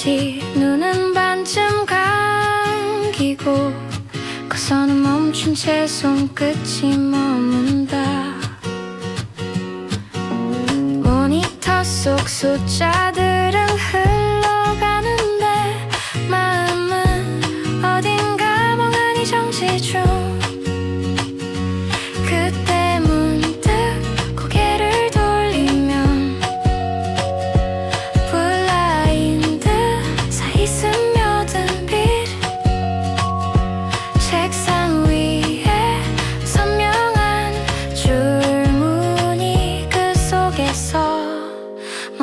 다시 눈은 반쯤 감기고 그서는 멈춘 채 손끝이 머문다. 모니터 속 숫자들은 흘러가는데 마음은 어딘가 멍하니 정지 중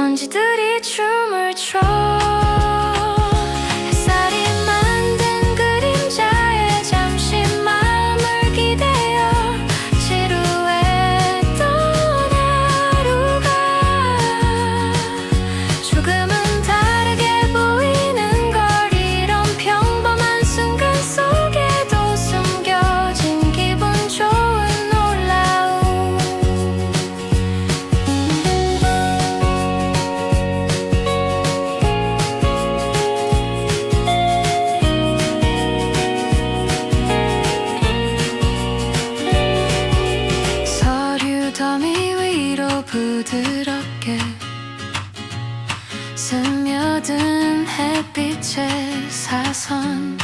먼지들이 춤을 춰 스며든 햇빛의 사선